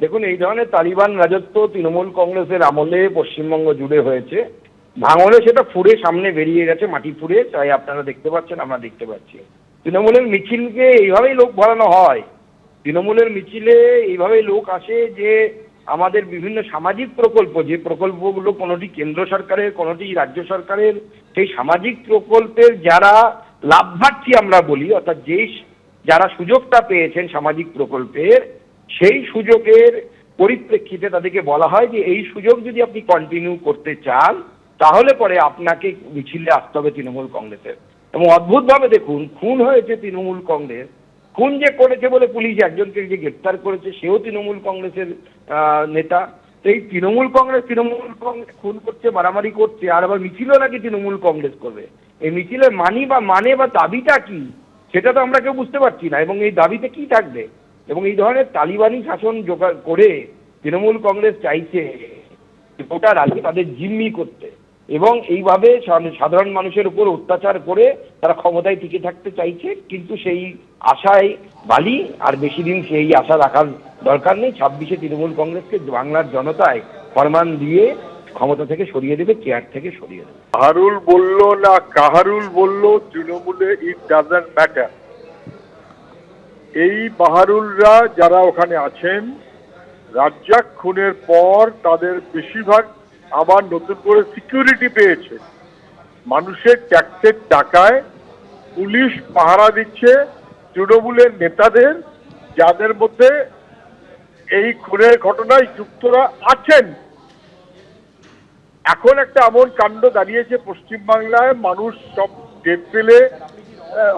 দেখুন, এই ধরনের তালিবান রাজত্ব তৃণমূল কংগ্রেসের আমলে পশ্চিমবঙ্গ জুড়ে হয়েছে। ভাঙলে সেটা ফুড়ে সামনে বেরিয়ে গেছে, মাটি ফুড়ে, তাই আপনারা দেখতে পাচ্ছেন, আমরা দেখতে পাচ্ছি। তৃণমূলের মিছিলকে এইভাবেই লোক ভরানো হয়। তৃণমূলের মিছিলে এইভাবেই লোক আসে যে আমাদের বিভিন্ন সামাজিক প্রকল্প, যে প্রকল্পগুলো কোনোটি কেন্দ্র সরকারের, কোনোটি রাজ্য সরকারের, সেই সামাজিক প্রকল্পের যারা লাভার্থী আমরা বলি, অর্থাৎ যেই যারা সুযোগটা পেয়েছেন সামাজিক প্রকল্পের সেই সুযোগের পরিপ্রেক্ষিতে তাদেরকে বলা হয় যে এই সুযোগ যদি আপনি কন্টিনিউ করতে চান, তাহলে পরে আপনাকে মিছিলে আসতে হবে তৃণমূল কংগ্রেসের। এবং অদ্ভুতভাবে দেখুন, খুন হয়েছে তৃণমূল কংগ্রেস। খুন যে করেছে বলে পুলিশ একজনকে যে গ্রেপ্তার করেছে, সেও তৃণমূল কংগ্রেসের নেতা। তো এই তৃণমূল কংগ্রেস তৃণমূল কংগ্রেস খুন করছে, মারামারি করছে, আর আবার মিছিলও নাকি তৃণমূল কংগ্রেস করবে। এই মিছিলের মানি বা মানে বা দাবিটা কি, সেটা তো আমরা কেউ বুঝতে পারছি না। এবং এই দাবিতে কি থাকবে? এবং এই ধরনের তালিবানি শাসন জোগাড় করে তৃণমূল কংগ্রেস চাইছে গোটা রাজ্যে তাদের জিম্মি করতে। এবং এইভাবে সাধারণ মানুষের উপর অত্যাচার করে তারা ক্ষমতায় টিকে থাকতে চাইছে, কিন্তু সেই আশায় বালি, আর বেশি দিন সেই আশা রাখার দরকার নেই। ছাব্বিশে তৃণমূল কংগ্রেসকে বাংলার জনতায় ফরমান দিয়ে ক্ষমতা থেকে সরিয়ে দেবে, চেয়ার থেকে সরিয়ে দেবে। হারুল বলল না কাহারুল বলল, তৃণমূলে ইট ডাজন্ট ম্যাটার এই বাহারুলরা যারা ওখানে আছেন, রাজ্জাক খুনের পর তাদের বেশিরভাগ আবার নতুন করে সিকিউরিটি পেয়েছে। মানুষের ট্যাক্সের টাকায় পুলিশ পাহারা দিচ্ছে তৃণমূলের নেতাদের, যাদের মধ্যে এই খুনের ঘটনায় যুক্তরা আছেন। এখন একটা এমন কাণ্ড দাঁড়িয়েছে পশ্চিমবাংলায়, মানুষ সব টের পেলে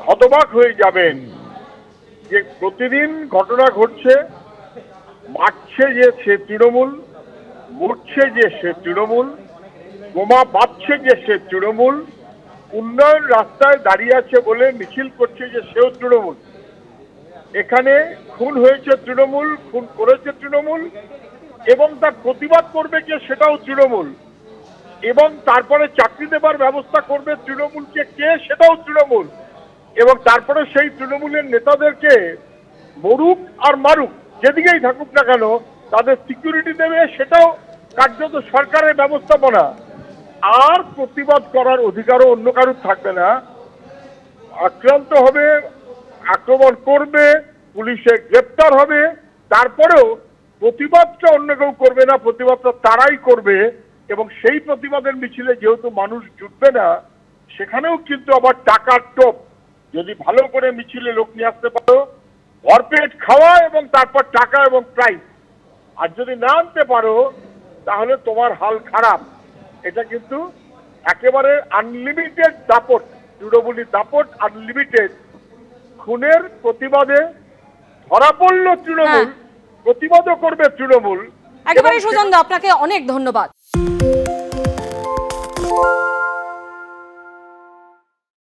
হতবাক হয়ে যাবেন। যে প্রতিদিন ঘটনা ঘটছে, মারছে যে সে তৃণমূল, মরছে যে সে তৃণমূল, বোমা বাঁধছে যে সে তৃণমূল, উন্নয়ন রাস্তায় দাঁড়িয়ে আছে বলে মিছিল করছে যে সেও তৃণমূল। এখানে খুন হয়েছে তৃণমূল, খুন করেছে তৃণমূল, এবং তার প্রতিবাদ করবে যে সেটাও তৃণমূল। এবং তারপরে চাকরি দেবার ব্যবস্থা করবে তৃণমূলকে, কে সেটাও তৃণমূল। এবং তারপরে সেই তৃণমূলের নেতাদেরকে মরুক আর মারুক, যেদিকেই থাকুক না কেন, তাদের সিকিউরিটি দেবে, সেটাও কার্যত সরকারের ব্যবস্থাপনা। আর প্রতিবাদ করার অধিকারও অন্য কারুর থাকবে না। আক্রান্ত হবে, আক্রমণ করবে, পুলিশে গ্রেপ্তার হবে, তারপরেও প্রতিবাদটা অন্য কেউ করবে না, প্রতিবাদটা তারাই করবে। এবং সেই প্রতিবাদের মিছিলে যেহেতু মানুষ জুটবে না, সেখানেও কিন্তু আবার টাকার টোপ যদি ভালো করে মিছিলে লোক নিয়ে আসতে পারো ভরপেট খাওয়া এবং তারপর টাকা এবং প্রাইস আর যদি না আনতে পারো তাহলে তোমার হাল খারাপ। এটা কিন্তু একেবারে আনলিমিটেড দাপট তৃণমূলী দাপট আনলিমিটেড খুনের প্রতিবাদে ধরা পড়ল তৃণমূল হ্যাঁ। প্রতিবাদও করবে তৃণমূল। একেবারে এবং আপনাকে অনেক ধন্যবাদ।